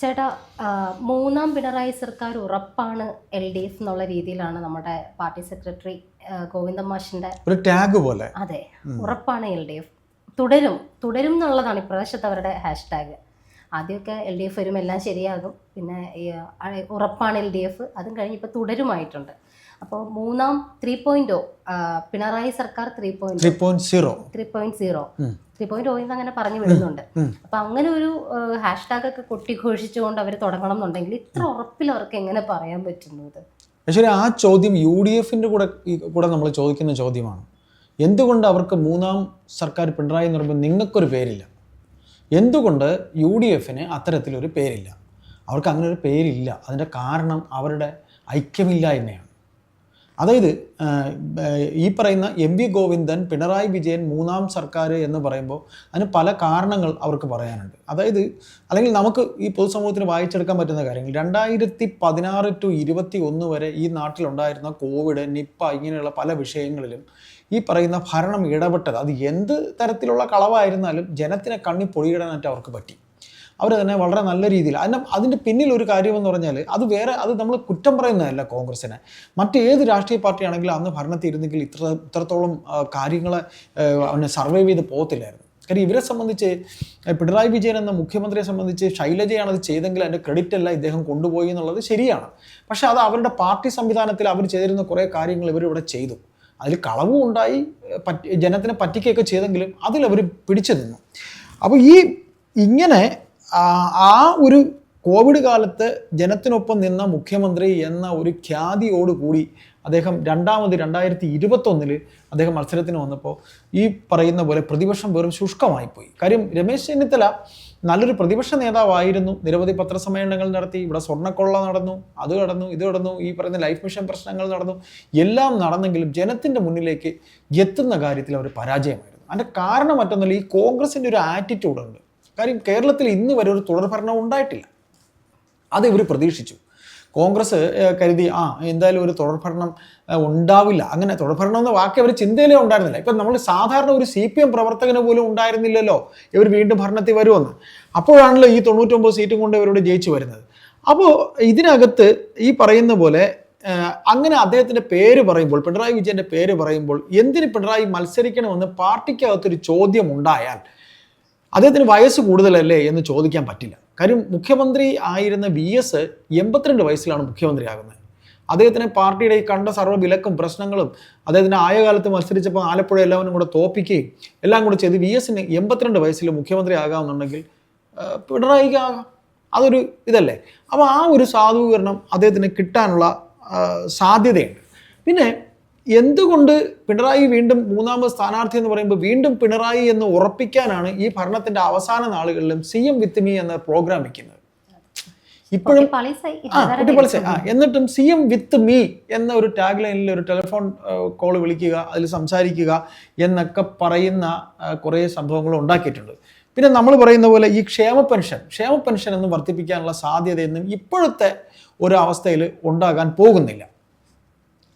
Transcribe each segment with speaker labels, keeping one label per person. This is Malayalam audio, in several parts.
Speaker 1: ചേട്ടാ മൂന്നാം പിണറായി സർക്കാർ ഉറപ്പാണ് എൽ ഡി എഫ് എന്നുള്ള രീതിയിലാണ് നമ്മുടെ പാർട്ടി സെക്രട്ടറി ഗോവിന്ദ മാഷിന്റെ
Speaker 2: ഒരു ടാഗ് പോലെ.
Speaker 1: അതെ ഉറപ്പാണ് എൽ ഡി എഫ്. തുടരും തുടരും എന്നുള്ളതാണ് ഇപ്രാവശ്യത്തെ അവരുടെ ഹാഷ്ടാഗ്. ആദ്യമൊക്കെ എൽ ഡി എഫ് വരും എല്ലാം ശരിയാകും. പിന്നെ ഉറപ്പാണ് എൽ ഡി എഫ്. അതും കഴിഞ്ഞ് ഇപ്പോൾ തുടരുമായിട്ടുണ്ട്. അപ്പോൾ മൂന്നാം ത്രീ പോയിന്റ് പിണറായി സർക്കാർ three point
Speaker 2: three point zero
Speaker 1: three point zero three point എന്ന് അങ്ങനെ പറഞ്ഞു വിടുന്നുണ്ട്. അപ്പൊ അങ്ങനെ ഒരു ഹാഷ്ടാഗ് ഒക്കെ കൊട്ടിഘോഷിച്ചുകൊണ്ട് അവർ തുടങ്ങണം എന്നുണ്ടെങ്കിൽ ഇത്ര ഉറപ്പിൽ അവർക്ക് എങ്ങനെ പറയാൻ പറ്റുന്നത്?
Speaker 2: ശരി ആ ചോദ്യം യു ഡി എഫിന്റെ കൂടെ കൂടെ നമ്മൾ ചോദിക്കുന്ന ചോദ്യമാണ്. എന്തുകൊണ്ട് അവർക്ക് മൂന്നാം സർക്കാർ പിണറായി എന്ന് പറയുമ്പോൾ നിങ്ങൾക്കൊരു പേരില്ല? എന്തുകൊണ്ട് യു ഡി എഫിന് അത്തരത്തിലൊരു പേരില്ല? അവർക്ക് അങ്ങനെ ഒരു പേരില്ല. അതിന്റെ കാരണം അവരുടെ ഐക്യമില്ലായ്മയാണ്. അതായത് ഈ പറയുന്ന എം വി ഗോവിന്ദൻ പിണറായി വിജയൻ മൂന്നാം സർക്കാർ എന്ന് പറയുമ്പോൾ അതിന് പല കാരണങ്ങൾ അവർക്ക് പറയാനുണ്ട്. അതായത് അല്ലെങ്കിൽ നമുക്ക് ഈ പൊതുസമൂഹത്തിന് വായിച്ചെടുക്കാൻ പറ്റുന്ന കാര്യങ്ങൾ. രണ്ടായിരത്തി പതിനാറ് ടു ഇരുപത്തി ഒന്ന് വരെ ഈ നാട്ടിലുണ്ടായിരുന്ന കോവിഡ് നിപ്പ ഇങ്ങനെയുള്ള പല വിഷയങ്ങളിലും ഈ പറയുന്ന ഭരണം ഇടപെട്ടത് അത് എന്ത് തരത്തിലുള്ള കളവായിരുന്നാലും ജനത്തിനെ കണ്ണി പൊടിയിടാനായിട്ട് അവർക്ക് പറ്റി. അവർ തന്നെ വളരെ നല്ല രീതിയിൽ. അതിന്റെ അതിന്റെ പിന്നിൽ ഒരു കാര്യമെന്ന് പറഞ്ഞാൽ അത് വേറെ അത് നമ്മൾ കുറ്റം പറയുന്നതല്ല കോൺഗ്രസിനെ മറ്റേത് രാഷ്ട്രീയ പാർട്ടിയാണെങ്കിലും അന്ന് ഭരണത്തിൽ ഇരുന്നെങ്കിൽ ഇത്ര ഇത്രത്തോളം കാര്യങ്ങൾ അവനെ സർവൈവ് ചെയ്ത് പോകത്തില്ലായിരുന്നു. കാര്യം ഇവരെ സംബന്ധിച്ച് പിണറായി വിജയൻ എന്ന മുഖ്യമന്ത്രിയെ സംബന്ധിച്ച് ശൈലജയാണ് അത് ചെയ്തെങ്കിൽ അതിന്റെ ക്രെഡിറ്റ് അല്ല ഇദ്ദേഹം കൊണ്ടുപോയി എന്നുള്ളത് ശരിയാണ്. പക്ഷേ അത് അവരുടെ പാർട്ടി സംവിധാനത്തിൽ അവർ ചെയ്തിരുന്ന കുറേ കാര്യങ്ങൾ ഇവരിവിടെ ചെയ്തു. അതിൽ കളവും ഉണ്ടായി പറ്റി ജനത്തിനെ പറ്റിക്കുകയൊക്കെ ചെയ്തെങ്കിലും അതിൽ അവർ പിടിച്ചു നിന്നു. അപ്പോൾ ഈ ഇങ്ങനെ ആ ഒരു കോവിഡ് കാലത്ത് ജനത്തിനൊപ്പം നിന്ന മുഖ്യമന്ത്രി എന്ന ഒരു ഖ്യാതിയോട് കൂടി അദ്ദേഹം രണ്ടാമത് രണ്ടായിരത്തി ഇരുപത്തൊന്നിൽ അദ്ദേഹം മത്സരത്തിന് വന്നപ്പോൾ ഈ പറയുന്ന പോലെ പ്രതിപക്ഷം വെറും ശുഷ്കമായിപ്പോയി. കാര്യം രമേശ് ചെന്നിത്തല നല്ലൊരു പ്രതിപക്ഷ നേതാവായിരുന്നു. നിരവധി പത്രസമ്മേളനങ്ങൾ നടത്തി. ഇവിടെ സ്വർണക്കൊള്ള നടന്നു അത് നടന്നു ഇത് നടന്നു ഈ പറയുന്ന ലൈഫ് മിഷൻ പ്രശ്നങ്ങൾ നടന്നു. എല്ലാം നടന്നെങ്കിലും ജനത്തിന്റെ മുന്നിലേക്ക് എത്തുന്ന കാര്യത്തിൽ അവർ പരാജയമായിരുന്നു. അതിന്റെ കാരണം മറ്റൊന്നുമില്ല ഈ കോൺഗ്രസിന്റെ ഒരു ആറ്റിറ്റ്യൂഡ് ഉണ്ട്. കാര്യം കേരളത്തിൽ ഇന്ന് വരെ ഒരു തുടർഭരണം ഉണ്ടായിട്ടില്ല. അത് ഇവർ പ്രതീക്ഷിച്ചു. കോൺഗ്രസ് കരുതി ആ എന്തായാലും ഒരു തുടർഭരണം ഉണ്ടാവില്ല. അങ്ങനെ തുടർഭരണം എന്ന വാക്ക് അവർ ചിന്തയിലേ ഉണ്ടായിരുന്നില്ല. ഇപ്പം നമ്മൾ സാധാരണ ഒരു സി പി എം പ്രവർത്തകന് പോലും ഉണ്ടായിരുന്നില്ലല്ലോ. ഇവർ വീണ്ടും ഭരണത്തിൽ വരുമെന്ന്. അപ്പോഴാണല്ലോ ഈ തൊണ്ണൂറ്റൊമ്പത് സീറ്റും കൊണ്ട് ഇവരോട് ജയിച്ചു വരുന്നത്. അപ്പോൾ ഇതിനകത്ത് ഈ പറയുന്ന പോലെ അങ്ങനെ അദ്ദേഹത്തിന്റെ പേര് പറയുമ്പോൾ പിണറായി വിജയന്റെ പേര് പറയുമ്പോൾ എന്തിന് പിണറായി മത്സരിക്കണമെന്ന് പാർട്ടിക്കകത്തൊരു ചോദ്യം ഉണ്ടായാൽ അദ്ദേഹത്തിന് വയസ്സ് കൂടുതലല്ലേ എന്ന് ചോദിക്കാൻ പറ്റില്ല. കാര്യം മുഖ്യമന്ത്രി ആയിരുന്ന വി എസ് എൺപത്തിരണ്ട് വയസ്സിലാണ് മുഖ്യമന്ത്രിയാകുന്നത് അദ്ദേഹത്തിന് പാർട്ടിയുടെ ഈ കണ്ട സർവ വിലക്കും പ്രശ്നങ്ങളും അദ്ദേഹത്തിന് ആയ കാലത്ത് മത്സരിച്ചപ്പോൾ ആലപ്പുഴ എല്ലാവരും കൂടെ തോപ്പിക്കുകയും എല്ലാം കൂടെ ചെയ്ത് വി എസിന് എൺപത്തിരണ്ട് വയസ്സിൽ മുഖ്യമന്ത്രി ആകാമെന്നുണ്ടെങ്കിൽ പിണറായിക്ക് ആകാം. അതൊരു ഇതല്ലേ? അപ്പോൾ ആ ഒരു സാധൂകരണം അദ്ദേഹത്തിന് കിട്ടാനുള്ള സാധ്യതയുണ്ട്. പിന്നെ എന്തുകൊണ്ട് പിണറായി വീണ്ടും മൂന്നാമത് സ്ഥാനാർത്ഥി എന്ന് പറയുമ്പോൾ വീണ്ടും പിണറായി എന്ന് ഉറപ്പിക്കാനാണ് ഈ ഭരണത്തിന്റെ അവസാന നാളുകളിലും സി എം വിത്ത് മീ എന്ന പ്രോഗ്രാം വെക്കുന്നത്? ഇപ്പോഴും ആ ആ എന്നിട്ടും സി എം വിത്ത് മീ എന്ന ഒരു ടാഗ് ലൈനിൽ ഒരു ടെലിഫോൺ കോൾ വിളിക്കുക അതിൽ സംസാരിക്കുക എന്നൊക്കെ പറയുന്ന കുറേ സംഭവങ്ങൾ ഉണ്ടാക്കിയിട്ടുണ്ട്. പിന്നെ നമ്മൾ പറയുന്ന പോലെ ഈ ക്ഷേമ പെൻഷൻ ക്ഷേമ പെൻഷൻ ഒന്നും വർദ്ധിപ്പിക്കാനുള്ള സാധ്യതയൊന്നും ഇപ്പോഴത്തെ ഒരു അവസ്ഥയിൽ ഉണ്ടാകാൻ പോകുന്നില്ല.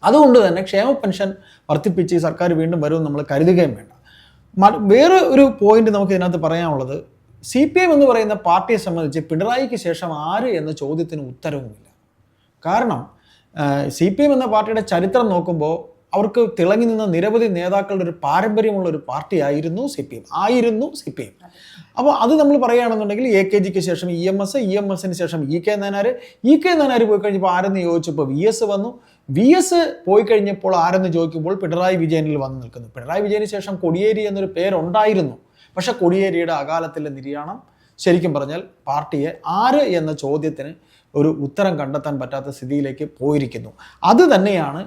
Speaker 2: അതുകൊണ്ട് തന്നെ ക്ഷേമ പെൻഷൻ വർദ്ധിപ്പിച്ച് സർക്കാർ വീണ്ടും വരുമെന്ന് നമ്മൾ കരുതുകയും വേണ്ട. വേറെ ഒരു പോയിന്റ് നമുക്ക് ഇതിനകത്ത് പറയാനുള്ളത് സി പി എം എന്ന് പറയുന്ന പാർട്ടിയെ സംബന്ധിച്ച് പിണറായിക്ക് ശേഷം ആര് എന്ന ചോദ്യത്തിന് ഉത്തരവുമില്ല. കാരണം സി പി എം എന്ന പാർട്ടിയുടെ ചരിത്രം നോക്കുമ്പോൾ അവർക്ക് തിളങ്ങി നിന്ന നിരവധി നേതാക്കളുടെ ഒരു പാരമ്പര്യമുള്ള ഒരു പാർട്ടിയായിരുന്നു സി പി എം ആയിരുന്നു സി പി എം അപ്പോൾ അത് നമ്മൾ പറയുകയാണെന്നുണ്ടെങ്കിൽ എ കെ ജിക്ക് ശേഷം E M S E M എസിന് ശേഷം E K Nayanar E K Nayanar പോയി കഴിഞ്ഞപ്പോൾ ആരെന്ന് ചോദിച്ചപ്പോൾ വി എസ് വന്നു. വി എസ് പോയി കഴിഞ്ഞപ്പോൾ ആരെന്ന് ചോദിക്കുമ്പോൾ പിണറായി വിജയനിൽ വന്ന് നിൽക്കുന്നു. പിണറായി വിജയന് ശേഷം കൊടിയേരി എന്നൊരു പേരുണ്ടായിരുന്നു. പക്ഷെ കൊടിയേരിയുടെ അകാലത്തിലെ നിര്യാണം ശരിക്കും പറഞ്ഞാൽ പാർട്ടിയെ ആര് എന്ന ചോദ്യത്തിന് ഒരു ഉത്തരം കണ്ടെത്താൻ പറ്റാത്ത സ്ഥിതിയിലേക്ക് പോയിരിക്കുന്നു. അത് തന്നെയാണ്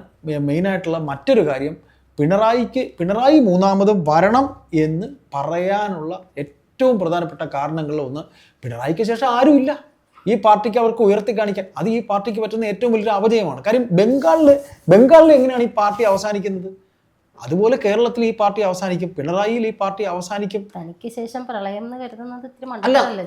Speaker 2: മെയിനായിട്ടുള്ള മറ്റൊരു കാര്യം. പിണറായിക്ക് പിണറായി മൂന്നാമതും വരണം എന്ന് പറയാനുള്ള ഏറ്റവും പ്രധാനപ്പെട്ട കാരണങ്ങളിൽ ഒന്ന് പിണറായിക്ക് ശേഷം ആരുമില്ല. ഈ പാർട്ടിക്ക് അവർക്ക് ഉയർത്തി കാണിക്കാൻ. അത് ഈ പാർട്ടിക്ക് പറ്റുന്ന ഏറ്റവും വലിയൊരു അപജയമാണ് കാര്യം ബംഗാളിൽ ബംഗാളിൽ എങ്ങനെയാണ് ഈ പാർട്ടി അവസാനിക്കുന്നത്? അതുപോലെ കേരളത്തിൽ ഈ പാർട്ടി അവസാനിക്കും. പിണറായിയിൽ ഈ പാർട്ടി അവസാനിക്കും.
Speaker 1: തനിക്ക് ശേഷം പ്രളയം എന്ന് കരുതുന്നത്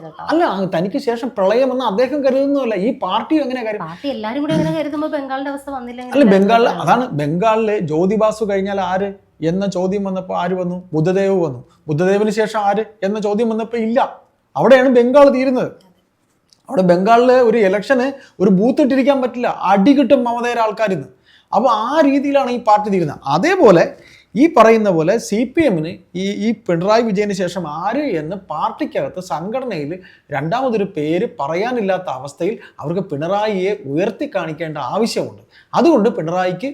Speaker 1: ചേട്ടാ?
Speaker 2: അല്ല തനിക്ക് ശേഷം പ്രളയം എന്ന് അദ്ദേഹം കരുതുന്നതല്ല. ഈ പാർട്ടി എങ്ങനെ കാര്യം
Speaker 1: പാർട്ടി എല്ലാരും കൂടി അങ്ങനെ കരുതുമ്പോൾ ബംഗാളിന്റെ അവസ്ഥ
Speaker 2: അല്ല
Speaker 1: വന്നില്ലെങ്കിൽ
Speaker 2: ബംഗാളിൽ അതാണ് ബംഗാളിലെ ജ്യോതിബാസു കഴിഞ്ഞാൽ ആര് എന്ന ചോദ്യം വന്നപ്പോൾ ആര് വന്നു? ബുദ്ധദേവ് വന്നു. ബുദ്ധദേവിന് ശേഷം ആര് എന്ന ചോദ്യം വന്നപ്പോൾ ഇല്ല. അവിടെയാണ് ബംഗാൾ തീരുന്നത്. അവിടെ ബംഗാളിലെ ഒരു ഇലക്ഷന് ഒരു ബൂത്ത് ഇട്ടിരിക്കാൻ പറ്റില്ല. അടി കിട്ടും മമതയുടെ ആൾക്കാരിൽ നിന്ന് അപ്പോൾ ആ രീതിയിലാണ് ഈ പാർട്ടി തീരുന്നത്. അതേപോലെ ഈ പറയുന്ന പോലെ സി പി എമ്മിന് ഈ ഈ പിണറായി വിജയന് ശേഷം ആര് എന്ന് പാർട്ടിക്കകത്ത് സംഘടനയിൽ രണ്ടാമതൊരു പേര് പറയാനില്ലാത്ത അവസ്ഥയിൽ അവർക്ക് പിണറായിയെ ഉയർത്തി കാണിക്കേണ്ട ആവശ്യമുണ്ട്. അതുകൊണ്ട് പിണറായിക്ക്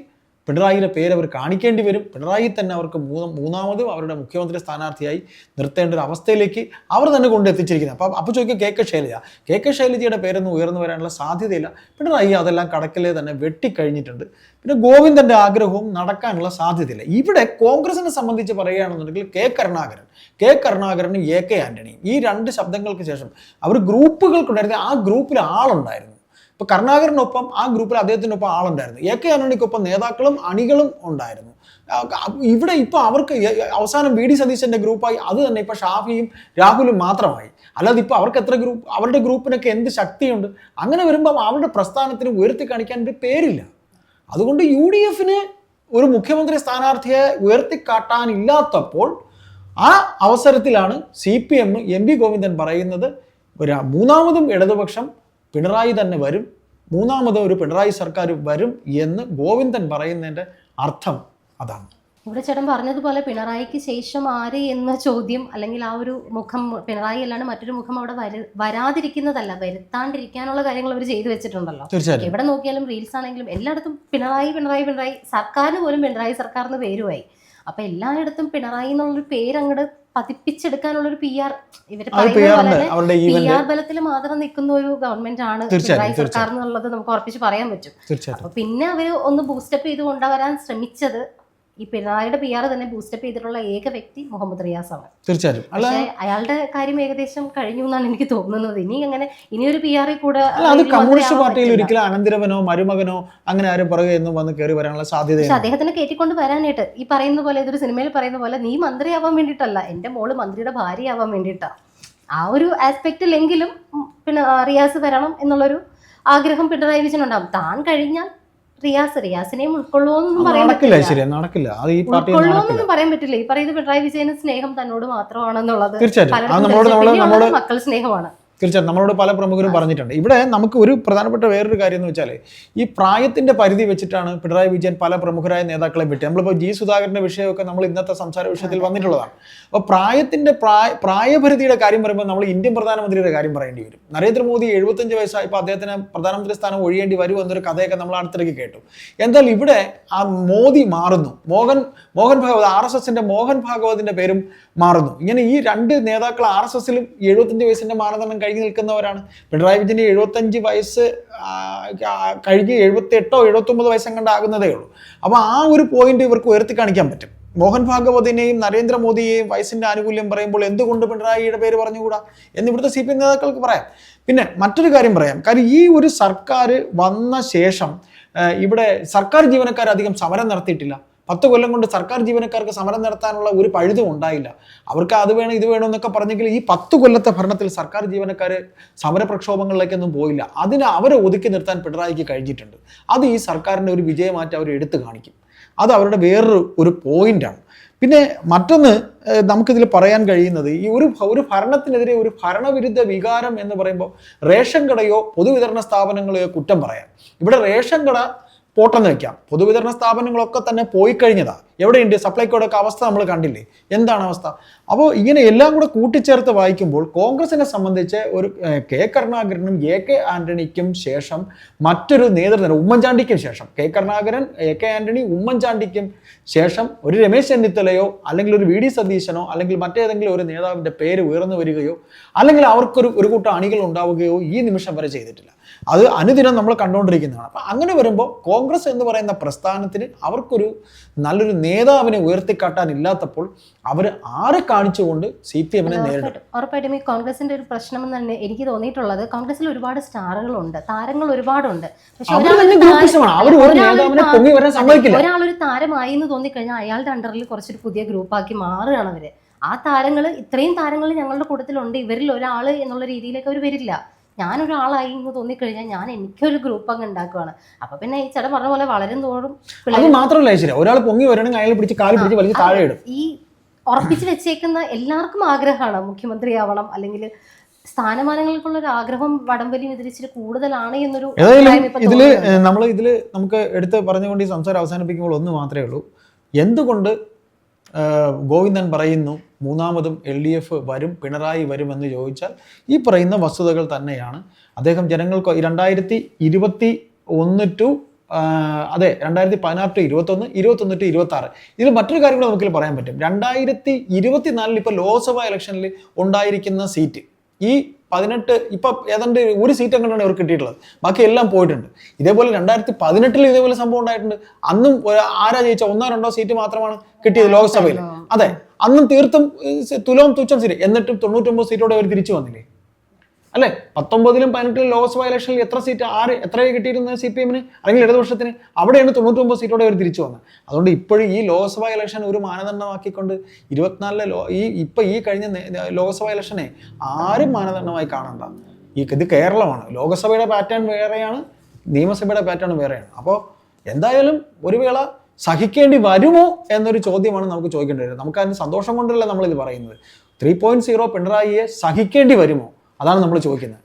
Speaker 2: പിണറായിയുടെ പേര് അവർ കാണിക്കേണ്ടി വരും. പിണറായി തന്നെ അവർക്ക് മൂന്ന് മൂന്നാമതും അവരുടെ മുഖ്യമന്ത്രി സ്ഥാനാർത്ഥിയായി നിർത്തേണ്ട ഒരു അവസ്ഥയിലേക്ക് അവർ തന്നെ കൊണ്ട് എത്തിച്ചിരിക്കുന്നത് അപ്പം അപ്പോൾ ചോദിക്കുക K K Shailaja K K ശൈലജയുടെ പേരൊന്നും ഉയർന്നു വരാനുള്ള സാധ്യതയില്ല. പിണറായി അതെല്ലാം കടക്കലേ തന്നെ വെട്ടിക്കഴിഞ്ഞിട്ടുണ്ട്. പിന്നെ ഗോവിന്ദന്റെ ആഗ്രഹവും നടക്കാനുള്ള സാധ്യതയില്ല. ഇവിടെ കോൺഗ്രസിനെ സംബന്ധിച്ച് പറയുകയാണെന്നുണ്ടെങ്കിൽ കെ കരുണാകരൻ കെ കരുണാകരനും എ കെ ആന്റണിയും ഈ രണ്ട് ശബ്ദങ്ങൾക്ക് ശേഷം അവർ ഗ്രൂപ്പുകൾക്കുണ്ടായിരുന്ന ആ ഗ്രൂപ്പിൽ ആളുണ്ടായിരുന്നു. ഇപ്പോൾ കരുണാകരനൊപ്പം ആ ഗ്രൂപ്പിൽ അദ്ദേഹത്തിനൊപ്പം ആളുണ്ടായിരുന്നു. എ കെ ആന്റണിക്കൊപ്പം നേതാക്കളും അണികളും ഉണ്ടായിരുന്നു. ഇവിടെ ഇപ്പോൾ അവർക്ക് അവസാനം വി ഡി സതീശന്റെ ഗ്രൂപ്പായി അത് തന്നെ ഇപ്പോൾ ഷാഫിയും രാഹുലും മാത്രമായി. അല്ലാതെ ഇപ്പോൾ അവർക്ക് എത്ര ഗ്രൂപ്പ് അവരുടെ ഗ്രൂപ്പിനൊക്കെ എന്ത് ശക്തിയുണ്ട്? അങ്ങനെ വരുമ്പോൾ അവരുടെ പ്രസ്ഥാനത്തിന് ഉയർത്തി കാണിക്കാൻ ഒരു പേരില്ല. അതുകൊണ്ട് യു ഡി എഫിന് ഒരു മുഖ്യമന്ത്രി സ്ഥാനാർത്ഥിയെ ഉയർത്തിക്കാട്ടാനില്ലാത്തപ്പോൾ ആ അവസരത്തിലാണ് C P M M V Govindan പറയുന്നത് ഒരു മൂന്നാമതും ഇടതുപക്ഷം പിണറായി തന്നെ വരും. മൂന്നാമത് ഒരു പിണറായി സർക്കാർ വരും എന്ന് ഗോവിന്ദൻ പറയുന്നതിന്റെ അർത്ഥം അതാണ്.
Speaker 1: ഇവിടെ ചേട്ടൻ പറഞ്ഞതുപോലെ പിണറായിക്ക് ശേഷം ആര് എന്ന ചോദ്യം അല്ലെങ്കിൽ ആ ഒരു മുഖം പിണറായി അല്ലാണ്ട് മറ്റൊരു മുഖം അവിടെ വര വരാതിരിക്കുന്നതല്ല വരുത്താണ്ടിരിക്കാനുള്ള കാര്യങ്ങൾ അവർ ചെയ്തു വെച്ചിട്ടുണ്ടല്ലോ. എവിടെ നോക്കിയാലും റീൽസ് ആണെങ്കിലും എല്ലായിടത്തും പിണറായി പിണറായി പിണറായി സർക്കാരിന് പോലും പിണറായി സർക്കാരിന് പേരുമായി. അപ്പൊ എല്ലായിടത്തും പിണറായി എന്നുള്ളൊരു പേര് അങ്ങോട്ട് പതിപ്പിച്ചെടുക്കാനുള്ളൊരു പി ആർ ഇവർ പി ആർ ബലത്തിൽ മാത്രം നിൽക്കുന്ന ഒരു ഗവൺമെന്റ് ആണ് പിണറായി സർക്കാർ എന്നുള്ളത് നമുക്ക് ഉറപ്പിച്ച് പറയാൻ പറ്റും. അപ്പൊ പിന്നെ അവർ ഒന്ന് ബൂസ്റ്റപ്പ് ചെയ്ത് കൊണ്ടുവരാൻ ശ്രമിച്ചത് ഈ പിണറായിയുടെ പി ആർ തന്നെ ബൂസ്റ്റപ്പ് ചെയ്തിട്ടുള്ള ഏക വ്യക്തി മുഹമ്മദ് റിയാസ് ആണ്.
Speaker 2: തീർച്ചയായിട്ടും
Speaker 1: പക്ഷേ അയാളുടെ കാര്യം ഏകദേശം കഴിഞ്ഞു എന്നാണ് എനിക്ക് തോന്നുന്നത്. ഇനി അങ്ങനെ ഇനിയൊരു പി ആറിൽ കൂടെ
Speaker 2: അത് കമ്മ്യൂണിസ്റ്റ് പാർട്ടിയിൽ. ഒരിക്കലും അനന്തരവനോ മരുമകനോ അങ്ങനെ ആരും പുറകെ എന്നും വന്ന് കയറി വരാനുള്ള
Speaker 1: പക്ഷെ അദ്ദേഹത്തിന് കയറ്റിക്കൊണ്ട് വരാനായിട്ട് ഈ പറയുന്ന പോലെ ഇതൊരു സിനിമയിൽ പറയുന്ന പോലെ നീ മന്ത്രിയാവാൻ വേണ്ടിയിട്ടല്ല എന്റെ മോൾ മന്ത്രിയുടെ ഭാര്യയാവാൻ വേണ്ടിയിട്ടാ. ആ ഒരു ആസ്പെക്റ്റിലെങ്കിലും എങ്കിലും പിന്നെ റിയാസ് വരണം എന്നുള്ളൊരു ആഗ്രഹം പിണറായി വിജയൻ ഉണ്ടാവും താൻ കഴിഞ്ഞാൽ റിയാസ് റിയാസിനെയും ഉൾക്കൊള്ളുമോന്നൊന്നും പറയാൻ
Speaker 2: നടക്കില്ല
Speaker 1: പറ്റില്ല.
Speaker 2: ശരിയാ നടക്കില്ല. അത് ഈ പാർട്ടി
Speaker 1: ഉൾക്കൊള്ളുമോന്നൊന്നും പറയാൻ പറ്റില്ല. ഈ പറയുന്നത് പിണറായി വിജയന് സ്നേഹം തന്നോട് മാത്രമാണെന്നുള്ളത്.
Speaker 2: തീർച്ചയായിട്ടും. നമ്മളോട്
Speaker 1: മക്കൾ സ്നേഹമാണ്.
Speaker 2: തീർച്ചയായിട്ടും നമ്മളോട് പല പ്രമുഖരും പറഞ്ഞിട്ടുണ്ട്. ഇവിടെ നമുക്ക് ഒരു പ്രധാനപ്പെട്ട വേറൊരു കാര്യം എന്ന് വെച്ചാൽ ഈ പ്രായത്തിന്റെ പരിധി വെച്ചിട്ടാണ് പിണറായി വിജയൻ പല പ്രമുഖരായ നേതാക്കളെ വിട്ടത്. നമ്മളിപ്പോൾ ജി സുധാകരന്റെ വിഷയമൊക്കെ നമ്മൾ ഇന്നത്തെ സംസാര വിഷയത്തിൽ വന്നിട്ടുള്ളതാണ്. അപ്പോൾ പ്രായത്തിന്റെ പ്രായ പ്രായപരിധിയുടെ കാര്യം പറയുമ്പോൾ നമ്മൾ ഇന്ത്യൻ പ്രധാനമന്ത്രിയുടെ കാര്യം പറയേണ്ടി വരും. നരേന്ദ്രമോദി എഴുപത്തഞ്ച് വയസ്സായപ്പോൾ അദ്ദേഹത്തിന് പ്രധാനമന്ത്രി സ്ഥാനം ഒഴിയേണ്ടി വരും എന്നൊരു കഥയൊക്കെ നമ്മൾ അടുത്തിടയ്ക്ക് കേട്ടു. എന്നാൽ ഇവിടെ ആ മോദി മാറുന്നു. മോഹൻ മോഹൻ ഭാഗവത് ആർ എസ് എസിന്റെ മോഹൻ ഭാഗവതിന്റെ പേരും മാറുന്നു. ഇങ്ങനെ ഈ രണ്ട് നേതാക്കൾ ആർ എസ് എസിലും എഴുപത്തഞ്ച് വയസ്സിന്റെ മാനദണ്ഡം കഴിഞ്ഞ് നിൽക്കുന്നവരാണ്. പിണറായി വിജയന് എഴുപത്തഞ്ച് വയസ്സ് കഴിഞ്ഞ് എഴുപത്തി എട്ടോ എഴുപത്തൊമ്പത് വയസ്സും കണ്ടാകുന്നതേ ഉള്ളൂ. അപ്പോൾ ആ ഒരു പോയിന്റ് ഇവർക്ക് ഉയർത്തി കാണിക്കാൻ പറ്റും. മോഹൻ ഭാഗവതിനെയും നരേന്ദ്രമോദിയെയും വയസ്സിന്റെ ആനുകൂല്യം പറയുമ്പോൾ എന്തുകൊണ്ട് പിണറായിയുടെ പേര് പറഞ്ഞുകൂടാ? എന്ന് ഇവിടുത്തെ സി പി എം നേതാക്കൾക്ക് പറയാം. പിന്നെ മറ്റൊരു കാര്യം പറയാം. കാര്യം ഈ ഒരു സർക്കാർ വന്ന ശേഷം ഇവിടെ സർക്കാർ ജീവനക്കാർ അധികം സമരം നടത്തിയിട്ടില്ല. പത്ത് കൊല്ലം കൊണ്ട് സർക്കാർ ജീവനക്കാർക്ക് സമരം നടത്താനുള്ള ഒരു പഴുതും ഉണ്ടായില്ല. അവർക്ക് അത് വേണം ഇത് വേണം എന്നൊക്കെ പറഞ്ഞെങ്കിൽ ഈ പത്ത് കൊല്ലത്തെ ഭരണത്തിൽ സർക്കാർ ജീവനക്കാർ സമര പ്രക്ഷോഭങ്ങളിലേക്കൊന്നും പോയില്ല. അതിന് അവരെ ഒതുക്കി നിർത്താൻ പിണറായിക്ക് കഴിഞ്ഞിട്ടുണ്ട്. അത് ഈ സർക്കാരിന്റെ ഒരു വിജയമായിട്ട് അവർ എടുത്തു കാണിക്കും. അത് അവരുടെ വേറൊരു ഒരു പോയിന്റാണ്. പിന്നെ മറ്റൊന്ന് നമുക്കിതിൽ പറയാൻ കഴിയുന്നത് ഈ ഒരു ഒരു ഭരണത്തിനെതിരെ ഒരു ഭരണവിരുദ്ധ വികാരം എന്ന് പറയുമ്പോൾ റേഷൻ കടയോ പൊതുവിതരണ സ്ഥാപനങ്ങളെയോ കുറ്റം പറയാം. ഇവിടെ റേഷൻ കട പോട്ടെന്ന് വെക്കാം പൊതുവിതരണ സ്ഥാപനങ്ങളൊക്കെ തന്നെ പോയി കഴിഞ്ഞതാ. എവിടെയുണ്ട്? സപ്ലൈകോയുടെ ഒക്കെ അവസ്ഥ നമ്മൾ കണ്ടില്ലേ? എന്താണ് അവസ്ഥ? അപ്പോൾ ഇങ്ങനെ എല്ലാം കൂടെ കൂട്ടിച്ചേർത്ത് വായിക്കുമ്പോൾ കോൺഗ്രസിനെ സംബന്ധിച്ച് ഒരു കെ കരുണാകരനും എ കെ ആന്റണിക്കും ശേഷം മറ്റൊരു നേതൃത്വം ഉമ്മൻചാണ്ടിക്കും ശേഷം K Karunakaran A K Antony ഉമ്മൻചാണ്ടിക്കും ശേഷം ഒരു രമേശ് ചെന്നിത്തലയോ അല്ലെങ്കിൽ ഒരു വി ഡി സതീശനോ അല്ലെങ്കിൽ മറ്റേതെങ്കിലും ഒരു നേതാവിന്റെ പേര് ഉയർന്നു വരികയോ അല്ലെങ്കിൽ അവർക്കൊരു ഒരു കൂട്ടം അണികൾ ഉണ്ടാവുകയോ ഈ നിമിഷം വരെ ചെയ്തിട്ടില്ല. അത് അനുദിനം നമ്മൾ കണ്ടുകൊണ്ടിരിക്കുന്നതാണ്. അപ്പം അങ്ങനെ വരുമ്പോൾ കോൺഗ്രസ് എന്ന് പറയുന്ന പ്രസ്ഥാനത്തിന് അവർക്കൊരു നല്ലൊരു നേതാവിനെ ഉയർത്തിക്കാട്ടാനില്ലാത്തപ്പോൾ അവർ ആരെ കാണിച്ചുകൊണ്ട് സി പി എമ്മിനെ നേരിടും?
Speaker 1: ഉറപ്പായിട്ടും ഈ കോൺഗ്രസിന്റെ ഒരു പ്രശ്നം എന്ന് തന്നെ എനിക്ക് തോന്നിയിട്ടുള്ളത്. കോൺഗ്രസിൽ ഒരുപാട് സ്റ്റാറുകളുണ്ട് താരങ്ങൾ ഒരുപാടുണ്ട്. ഒരാളൊരു താരമായി എന്ന് തോന്നിക്കഴിഞ്ഞാൽ അയാളുടെ അണ്ടറിൽ കുറച്ചൊരു പുതിയ ഗ്രൂപ്പാക്കി മാറുകയാണ് അവർ. ആ താരങ്ങൾ ഇത്രയും താരങ്ങൾ ഞങ്ങളുടെ കൂട്ടത്തിലുണ്ട്. ഇവരിൽ ഒരാൾ എന്നുള്ള രീതിയിലേക്ക് അവർ വരില്ല. ഞാനൊരാളായി എന്ന് തോന്നിക്കഴിഞ്ഞാൽ ഞാൻ എനിക്കൊരു ഗ്രൂപ്പ് അങ്ങ് ഉണ്ടാക്കുവാണ്. അപ്പൊ പിന്നെ ഈ ചേട്ടൻ പറഞ്ഞ പോലെ വളരും തോറും
Speaker 2: അത് മാത്രമല്ല ശരി ഒരാൾ പൊങ്ങി വരണമെങ്കിൽ അയാൾ പിടിച്ച് കാൽ പിടിച്ച് വലിച്ച് താഴെ ഇടും.
Speaker 1: ഈ ഉറപ്പിച്ചു വെച്ചേക്കുന്ന എല്ലാവർക്കും ആഗ്രഹമാണ് മുഖ്യമന്ത്രി ആവണം അല്ലെങ്കിൽ സ്ഥാനമാനങ്ങൾക്കുള്ള ഒരു ആഗ്രഹം വടംവലി ഇതിരിച്ചിട്ട് കൂടുതലാണ് എന്നൊരു ഇതിൽ
Speaker 2: നമ്മൾ ഇതിൽ നമുക്ക് എടുത്ത് പറഞ്ഞുകൊണ്ട് ഈ സംസാരം അവസാനിപ്പിക്കുമ്പോൾ ഒന്ന് മാത്രമേ ഉള്ളൂ. എന്തുകൊണ്ട് ഗോവിന്ദൻ പറയുന്നു മൂന്നാമതും എൽ ഡി എഫ് വരും പിണറായി വരുമെന്ന് ചോദിച്ചാൽ ഈ പറയുന്ന വസ്തുതകൾ തന്നെയാണ്. അദ്ദേഹം ജനങ്ങൾക്ക് രണ്ടായിരത്തി ഇരുപത്തി ഒന്ന് ടു അതെ രണ്ടായിരത്തി പതിനാറ് ടു ഇരുപത്തൊന്ന് ഇരുപത്തൊന്ന് ടു ഇരുപത്തി ആറ് ഇതിൽ മറ്റൊരു കാര്യം കൂടെ നമുക്ക് പറയാൻ പറ്റും. രണ്ടായിരത്തി ഇരുപത്തിനാലിൽ ഇപ്പോൾ ലോക്സഭാ ഇലക്ഷനിൽ ഉണ്ടായിരിക്കുന്ന സീറ്റ് ഈ പതിനെട്ട് ഇപ്പൊ ഏതാണ്ട് ഒരു സീറ്റ് അങ്ങനെയാണ് ഇവർക്ക് കിട്ടിയിട്ടുള്ളത്? ബാക്കി എല്ലാം പോയിട്ടുണ്ട്. ഇതേപോലെ രണ്ടായിരത്തി പതിനെട്ടിൽ ഇതേപോലെ സംഭവം ഉണ്ടായിട്ടുണ്ട്. അന്നും ആരാ ജയിച്ച? ഒന്നോ രണ്ടോ സീറ്റ് മാത്രമാണ് കിട്ടിയത് ലോക്സഭയിൽ അതെ. അന്നും തീർത്തും തുലവും തുലോം തുച്ഛം സീറ്റ് എന്നിട്ടും തൊണ്ണൂറ്റൊമ്പത് സീറ്റോടെ അവർ തിരിച്ചു വന്നില്ലേ? അല്ലെ? പത്തൊമ്പതിലും പതിനെട്ടിലും ലോക്സഭാ ഇലക്ഷനിൽ എത്ര സീറ്റ് ആറ് എത്രയാണ് കിട്ടിയിരുന്നത് സി പി എമ്മിന് അല്ലെങ്കിൽ ഇടതുപക്ഷത്തിന്? അവിടെയാണ് തൊണ്ണൂറ്റൊമ്പത് സീറ്റോടെ അവർ തിരിച്ചു വന്നത്. അതുകൊണ്ട് ഇപ്പോഴും ഈ ലോക്സഭാ ഇലക്ഷൻ ഒരു മാനദണ്ഡമാക്കിക്കൊണ്ട് ഇരുപത്തിനാലിലെ ലോ ഈ ഇപ്പൊ ഈ കഴിഞ്ഞ ലോസ് ലോക്സഭാ ഇലക്ഷനെ ആരും മാനദണ്ഡമായി കാണണ്ട. ഈ ഇത് കേരളമാണ്. ലോക്സഭയുടെ പാറ്റേൺ വേറെയാണ് നിയമസഭയുടെ പാറ്റേൺ വേറെയാണ്. അപ്പോൾ എന്തായാലും ഒരു വേള സഹിക്കേണ്ടി വരുമോ എന്നൊരു ചോദ്യമാണ് നമുക്ക് ചോദിക്കേണ്ടി വരുന്നത്. നമുക്ക് അതിന് സന്തോഷം കൊണ്ടല്ല നമ്മളിത് പറയുന്നത്. ത്രീ പോയിന്റ് സീറോ പിണറായിയെ സഹിക്കേണ്ടി വരുമോ? അതാണ് നമ്മൾ ചോദിക്കുന്നത്.